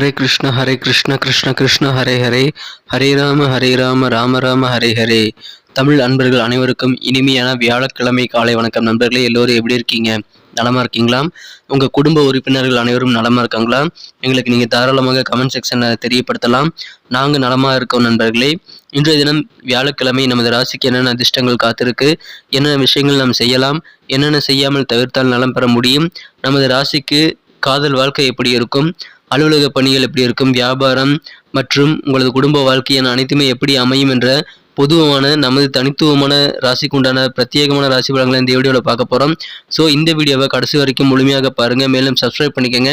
ஹரே கிருஷ்ண ஹரே கிருஷ்ண கிருஷ்ண கிருஷ்ண ஹரே ஹரே ஹரே ராம ஹரே ராம ராம ராம ஹரே ஹரே தமிழ் அன்பர்கள் அனைவருக்கும் இனிமையான வியாழக்கிழமை காலை வணக்கம். நண்பர்களே எல்லோரும் எப்படி இருக்கீங்க? நலமா இருக்கீங்களா? உங்கள் குடும்ப உறுப்பினர்கள் அனைவரும் நலமா இருக்காங்களா? எங்களுக்கு நீங்கள் தாராளமாக கமெண்ட் செக்ஷனில் தெரியப்படுத்தலாம். நாங்கள் நலமா இருக்கோம் நண்பர்களே. இன்றைய தினம் வியாழக்கிழமை நமது ராசிக்கு என்னென்ன அதிர்ஷ்டங்கள் காத்திருக்கு என்னென்ன விஷயங்கள் நாம் செய்யலாம் என்னென்ன செய்யாமல் தவிர்த்தால் நலம் பெற முடியும் நமது ராசிக்கு காதல் வாழ்க்கை எப்படி இருக்கும் அலுவலக பணிகள் எப்படி இருக்கும்? வியாபாரம் மற்றும் உங்களது குடும்ப வாழ்க்கை என அனைத்துமே எப்படி அமையும் என்ற பொதுவான நமது தனித்துவமான ராசிக்கு உண்டான பிரத்யேகமான ராசி பலன்களை இந்த வீடியோவில் பார்க்க போகிறோம் ஸோ இந்த வீடியோவை கடைசி வரைக்கும் முழுமையாக பாருங்கள் மேலும் சப்ஸ்கிரைப் பண்ணிக்கோங்க.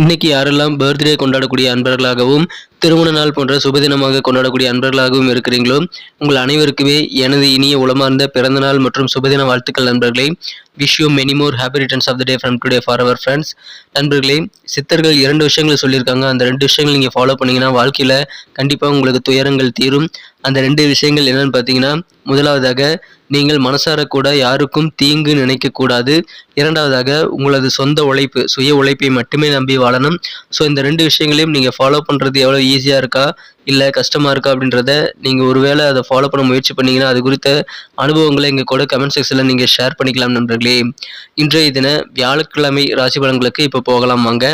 இன்னைக்கு யாரெல்லாம் பர்த்டே கொண்டாடக்கூடிய அன்பர்களாகவும் திருமண நாள் போன்ற சுபதினமாக கொண்டாடக்கூடிய அன்பர்களாகவும் இருக்கிறீங்களோ உங்கள் அனைவருக்குமே எனது இனிய உளமார்ந்த பிறந்தநாள் மற்றும் சுபதின வாழ்த்துக்கள் நண்பர்களே. Wish you many more happy returns of the day from today for our friends நண்பர்களே சித்தர்கள் இரண்டு விஷயங்களை சொல்லியிருக்காங்க. அந்த ரெண்டு விஷயங்கள் நீங்கள் ஃபாலோ பண்ணீங்கன்னா வாழ்க்கையில் கண்டிப்பாக உங்களுக்கு துயரங்கள் தீரும். அந்த ரெண்டு விஷயங்கள் என்னன்னு பார்த்தீங்கன்னா முதலாவதாக நீங்கள் மனசார கூட யாருக்கும் தீங்கு நினைக்கக்கூடாது இரண்டாவதாக உங்களது சொந்த உழைப்பு சுய உழைப்பை மட்டுமே நம்பி வாழணும். ஸோ இந்த ரெண்டு விஷயங்களையும் நீங்கள் ஃபாலோ பண்ணுறது எவ்வளோ ஈஸியாக இருக்கா? இல்லை கஷ்டமாக இருக்கா அப்படின்றத நீங்கள் ஒருவேளை அதை ஃபாலோ பண்ண முயற்சி பண்ணீங்கன்னா அது குறித்த அனுபவங்களை எங்கள் கூட கமெண்ட் செக்ஷனில் நீங்கள் ஷேர் பண்ணிக்கலாம் நண்பர்களே. இன்றைய தின வியாழக்கிழமை ராசி பலன்களுக்கு இப்போ போகலாம் வாங்க.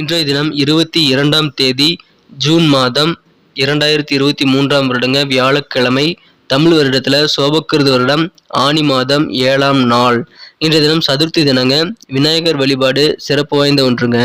இன்றைய தினம் இருபத்தி இரண்டாம் தேதி ஜூன் மாதம். இரண்டாயிரத்தி இருபத்தி மூன்றாம் வருடங்க வியாழக்கிழமை தமிழ் வருடத்தில் சோபக்கிருது வருடம் ஆணி மாதம் ஏழாம் நாள். இன்றைய தினம் சதுர்த்தி தினங்க விநாயகர் வழிபாடு சிறப்பு வாய்ந்த ஒன்றுங்க.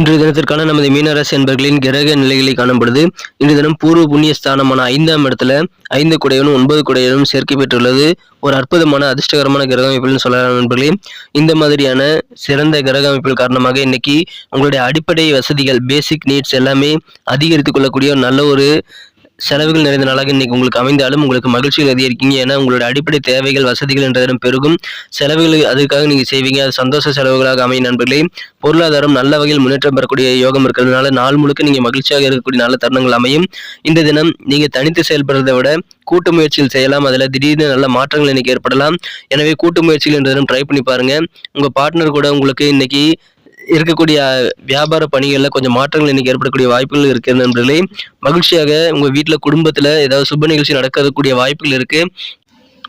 இன்று தினத்திற்கான நமது மீனராசி என்பர்களின் கிரக நிலைகளை காணப்படுது இன்று தினம் பூர்வ புண்ணிய ஸ்தானமான ஐந்தாம் இடத்துல ஐந்து குடையனும் ஒன்பது குடையனும் சேர்க்கை பெற்றுள்ளது. ஒரு அற்புதமான அதிர்ஷ்டகரமான கிரக அமைப்புன்னு சொல்லலாம் நண்பர்களே. இந்த மாதிரியான சிறந்த கிரக அமைப்புகள் காரணமாக இன்னைக்கு உங்களுடைய அடிப்படை வசதிகள் பேசிக் நீட்ஸ் எல்லாமே அதிகரித்துக் கொள்ளக்கூடிய நல்ல ஒரு செலவுகள் நிறைந்த நாளாக இன்னைக்கு உங்களுக்கு அமைந்தாலும் உங்களுக்கு மகிழ்ச்சிகள் அதிகரிக்கீங்க. ஏன்னா உங்களோட அடிப்படை தேவைகள் வசதிகள் என்றதும் பெருகும். செலவுகள் அதுக்காக நீங்கள் செய்வீங்க. அது சந்தோஷ செலவுகளாக அமையும் நண்பர்களே. பொருளாதாரம் நல்ல வகையில் முன்னேற்றம் பெறக்கூடிய யோகம் இருக்கிறதுனால நாள் முழுக்க நீங்கள் மகிழ்ச்சியாக இருக்கக்கூடிய நல்ல தருணங்கள் அமையும். இந்த தினம் நீங்கள் தனித்து செயல்படுறதை விட கூட்டு முயற்சியில் செய்யலாம். அதில் திடீர்னு நல்ல மாற்றங்கள் இன்னைக்கு ஏற்படலாம். எனவே கூட்டு முயற்சிகள் என்ற ட்ரை பண்ணி பாருங்க. உங்கள் பார்ட்னர் கூட உங்களுக்கு இன்னைக்கு இருக்கக்கூடிய வியாபார பணிகளில் கொஞ்சம் மாற்றங்கள் இன்னைக்கு ஏற்படக்கூடிய வாய்ப்புகள் இருக்குது நண்பர்களே. மகிழ்ச்சியாக உங்கள் வீட்டில் குடும்பத்தில் ஏதாவது சுப நிகழ்ச்சி நடக்கக்கூடிய வாய்ப்புகள் இருக்குது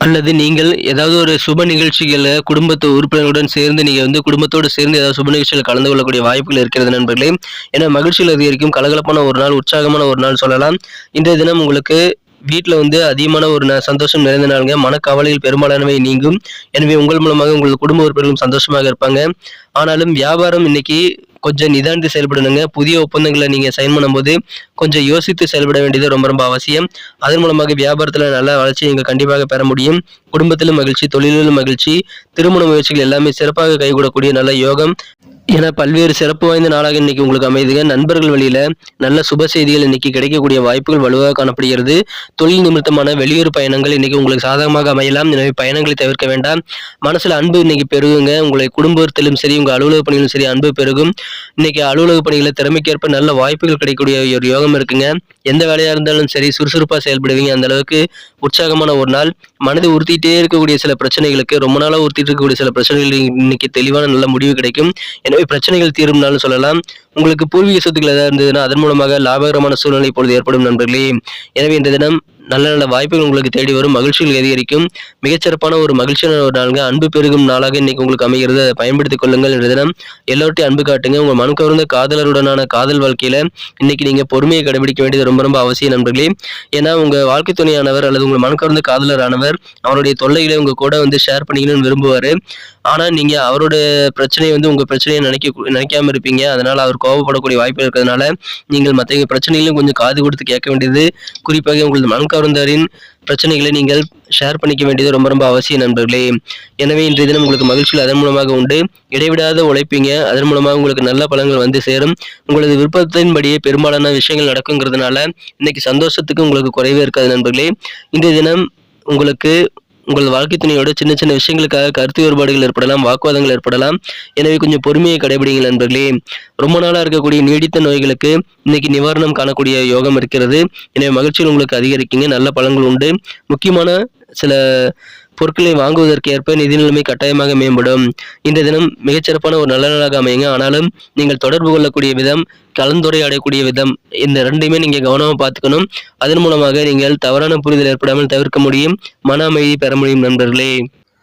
அல்லது நீங்கள் ஏதாவது ஒரு சுப நிகழ்ச்சிகளை குடும்பத்து உறுப்பினர்களுடன் சேர்ந்து நீங்கள் வந்து குடும்பத்தோடு சேர்ந்து ஏதாவது சுப நிகழ்ச்சியில் கலந்து கொள்ளக்கூடிய வாய்ப்புகள் இருக்கிறது நண்பர்களே. ஏன்னா மகிழ்ச்சியில் அதிகரிக்கும் கலகலப்பான ஒரு நாள் உற்சாகமான ஒரு நாள் சொல்லலாம். இன்றைய தினம் உங்களுக்கு வீட்டில் வந்து அதிகமான ஒரு சந்தோஷம் நிறைந்த நாளுங்க. மனக்கவலையில் பெரும்பாலானவை நீங்கும். எனவே உங்கள் மூலமாக உங்கள் குடும்ப உறுப்பினர்களும் சந்தோஷமாக இருப்பாங்க. ஆனாலும் வியாபாரம் இன்னைக்கு கொஞ்சம் நிதானித்து செயல்படணுங்க. புதிய ஒப்பந்தங்களை நீங்கள் சைன் பண்ணும்போது கொஞ்சம் யோசித்து செயல்பட வேண்டியது ரொம்ப ரொம்ப அவசியம். அதன் மூலமாக வியாபாரத்தில் நல்ல வளர்ச்சி நீங்கள் கண்டிப்பாக பெற முடியும். குடும்பத்திலும் மகிழ்ச்சி தொழிலிலும் மகிழ்ச்சி திருமண முயற்சிகள் எல்லாமே சிறப்பாக கைகூடக்கூடிய நல்ல யோகம். என பல்வேறு சிறப்பு வாய்ந்த நாளாக இன்னைக்கு உங்களுக்கு அமைதுங்க நண்பர்கள் வழியில நல்ல சுப செய்திகள் இன்னைக்கு கிடைக்கக்கூடிய வாய்ப்புகள் வலுவாக காணப்படுகிறது. தொழில் நிமித்தமான வெளியூர் பயணங்கள் இன்னைக்கு உங்களுக்கு சாதகமாக அமையலாம். எனவே பயணங்களை தவிர்க்க வேண்டாம். மனசுல அன்பு இன்னைக்கு பெருகுங்க. உங்களை குடும்பத்திலும் சரி உங்க அலுவலக பணிகளும் சரி அன்பு பெருகும். இன்னைக்கு அலுவலக பணிகளை திறமைக்கேற்ப நல்ல வாய்ப்புகள் கிடைக்கக்கூடிய ஒரு யோகம் இருக்குங்க. எந்த வேலையா இருந்தாலும் சரி சுறுசுறுப்பா செயல்படுவீங்க. அந்த அளவுக்கு உற்சாகமான ஒரு நாள். மனதை உறுத்திட்டே இருக்கக்கூடிய சில பிரச்சனைகளுக்கு ரொம்ப நாளாக உறுத்திட்டு இருக்கக்கூடிய சில பிரச்சனைகள் இன்னைக்கு தெளிவான நல்ல முடிவு கிடைக்கும். எனவே பிரச்சனைகள் தீரும்னாலும் சொல்லலாம். உங்களுக்கு பூர்வீக சொத்துக்கள் ஏதாவது இருந்ததுன்னா அதன் மூலமாக லாபகரமான சூழ்நிலை இப்பொழுது ஏற்படும் நண்பர்களே. எனவே இந்த தினம் நல்ல நல்ல வாய்ப்புகள் உங்களுக்கு தேடி வரும். மகிழ்ச்சிகள் அதிகரிக்கும். மிகச்சிறப்பான ஒரு மகிழ்ச்சியான ஒரு நாளுங்க. அன்பு பெருகும் நாளாக இன்னைக்கு உங்களுக்கு அமைகிறது. அதை பயன்படுத்திக் கொள்ளுங்கள் என்ற தினம். எல்லோர்ட்டையும் அன்பு காட்டுங்க. உங்கள் மனம் கவர்ந்த காதலருடனான காதல் வாழ்க்கையில் இன்னைக்கு நீங்கள் பொறுமையை கடைபிடிக்க வேண்டியது ரொம்ப ரொம்ப அவசியம் நண்பர்களே. ஏன்னா உங்கள் வாழ்க்கை துணையானவர் அல்லது உங்கள் மனம் கவர்ந்த காதலரானவர் அவருடைய தொல்லைகளை உங்கள் கூட வந்து ஷேர் பண்ணிக்கணும்னு விரும்புவார். ஆனால் நீங்கள் அவரோட பிரச்சனையை வந்து உங்கள் பிரச்சனையை நினைக்க நினைக்காம இருப்பீங்க. அதனால் அவர் கோபப்படக்கூடிய வாய்ப்பு இருக்கிறதுனால நீங்கள் மற்ற பிரச்சனைகளும் கொஞ்சம் காது கொடுத்து கேட்க வேண்டியது. குறிப்பாக உங்களது மனம் கவர்ந்தவரின் பிரச்சனைகளை நீங்கள் ஷேர் பண்ணிக்க வேண்டியது ரொம்ப ரொம்ப அவசியம் நண்பர்களே. எனவே இன்றைய தினம் உங்களுக்கு மகிழ்ச்சிகள் அதன் மூலமாக உண்டு. இடைவிடாத உழைப்பீங்க. அதன் மூலமாக உங்களுக்கு நல்ல பலன்கள் வந்து சேரும். உங்களது விருப்பத்தின்படியே பெரும்பாலான விஷயங்கள் நடக்குங்கிறதுனால இன்னைக்கு சந்தோஷத்துக்கு உங்களுக்கு குறைவே இருக்காது நண்பர்களே. இன்றைய தினம் உங்களுக்கு உங்கள் வாழ்க்கை துணையோட சின்ன சின்ன விஷயங்களுக்காக கருத்து வேறுபாடுகள் ஏற்படலாம் வாக்குவாதங்கள் ஏற்படலாம். எனவே கொஞ்சம் பொறுமையை கடைபிடிங்கள் நண்பர்களே. ரொம்ப நாளாக இருக்கக்கூடிய நீடித்த நோய்களுக்கு இன்னைக்கு நிவாரணம் காணக்கூடிய யோகம் இருக்கிறது. எனவே மகிழ்ச்சிகள் உங்களுக்கு அதிகரிக்குங்க. நல்ல பலன்கள் உண்டு. முக்கியமான சில பொருட்களை வாங்குவதற்கு ஏற்ப நிதி நிலைமை கட்டாயமாக மேம்படும். இந்த தினம் மிகச்சிறப்பான ஒரு நல்ல நாளாக அமையுங்க. ஆனாலும் நீங்கள் தொடர்பு கொள்ளக்கூடிய விதம் கலந்துரையாடக்கூடிய விதம் இந்த ரெண்டையுமே நீங்க கவனமா பார்த்துக்கணும். அதன் மூலமாக நீங்கள் தவறான புரிதல் ஏற்படாமல் தவிர்க்க முடியும். மன அமைதி பெற முடியும் நண்பர்களே.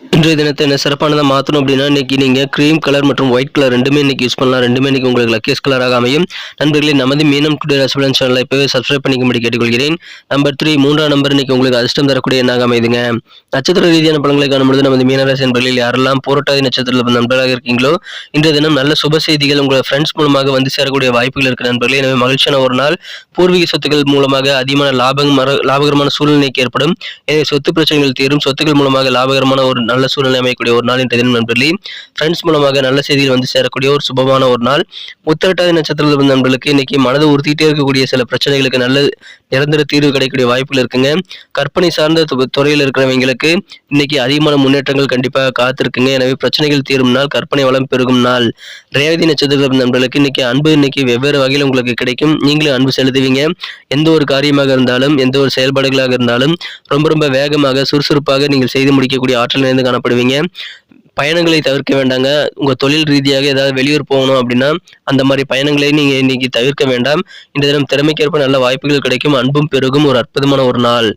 இன்றைய தினத்தை என்ன சிறப்பானதாக மாற்றணும் அப்படின்னா இன்னைக்கு நீங்கள் க்ரீம் கலர் மற்றும் ஒயிட் கலர் ரெண்டுமே இன்னைக்கு யூஸ் பண்ணலாம். ரெண்டுமே இன்னைக்கு உங்களுக்கு லக்கேஸ் கலராக அமையும். நண்பர்களே நமது மீனம் டுடே ரசபலன் சேனலை இப்போவே சப்ஸ்கிரைப் பண்ணிக்கும்படி கேட்டுக்கொள்கிறேன். நம்பர் த்ரீ மூன்றாம் நம்பர் இன்னைக்கு உங்களுக்கு அதிர்ஷ்டம் தரக்கூடிய எண்ணாக அமைதுங்க? நட்சத்திர ரீதியான பழங்களை காணும்பொழுது நமது மீனராசி நண்பர்களில் யாரெல்லாம் போராட்டாதி நட்சத்திரத்தில் நண்பர்களாக இருக்கீங்களோ இன்றைய தினம் நல்ல சுப செய்திகள் உங்களோட ஃப்ரெண்ட்ஸ் மூலமாக வந்து சேரக்கூடிய வாய்ப்புகள் இருக்கிற நண்பர்களே. எனவே மகிழ்ச்சியான ஒரு நாள். பூர்வீக சொத்துக்கள் மூலமாக அதிகமான லாபம் லாபகரமான சூழ்நிலைக்கு ஏற்படும். எனவே சொத்து பிரச்சனைகள் தீரும். சொத்துக்கள் மூலமாக லாபகரமான ஒரு நல்ல சூழ்நிலை அமையக்கூடிய ஒரு நாள் இன்றைய தினம் நண்பர்களே. ஃப்ரெண்ட்ஸ் மூலமாக நல்ல செய்திகள் வந்து சேரக்கூடிய ஒரு சுபமான ஒரு நாள். உத்திரட்டாதி நட்சத்திரத்தில் இருந்த நண்பர்களுக்கு இன்னைக்கு மனதை உறுத்திட்டே இருக்கக்கூடிய சில பிரச்சனைகளுக்கு நல்ல நிரந்தர தீர்வு கிடைக்கக்கூடிய வாய்ப்புகள் இருக்குங்க. கற்பனை சார்ந்த துறையில் இருக்கிறவங்களுக்கு இன்னைக்கு அதிகமான முன்னேற்றங்கள் கண்டிப்பாக காத்திருக்குங்க. எனவே பிரச்சனைகள் தீரும் நாள் கற்பனை வளம் பெருகும் நாள். ரேவதி நட்சத்திரத்தில் இருந்த நண்பர்களுக்கு இன்னைக்கு அன்பு இன்னைக்கு வெவ்வேறு வகையில் உங்களுக்கு கிடைக்கும். நீங்களும் அன்பு செலுத்துவீங்க. எந்த ஒரு காரியமாக இருந்தாலும் எந்த ஒரு செயல்பாடுகளாக இருந்தாலும் ரொம்ப ரொம்ப வேகமாக சுறுசுறுப்பாக நீங்கள் செய்து முடிக்கக்கூடிய ஆற்றல் நிறைந்த காணப்படுவீங்க. பயணங்களை தவிர்க்க வேண்டாங்க. உங்க தொழில் ரீதியாக ஏதாவது வெளியூர் போகணும் அப்படின்னா அந்த மாதிரி பயணங்களை நீங்க இன்னைக்கு தவிர்க்க வேண்டாம். இந்த தினம் திறமைக்கேற்ப நல்ல வாய்ப்புகள் கிடைக்கும். அன்பும் பெருகும். ஒரு அற்புதமான ஒரு நாள்.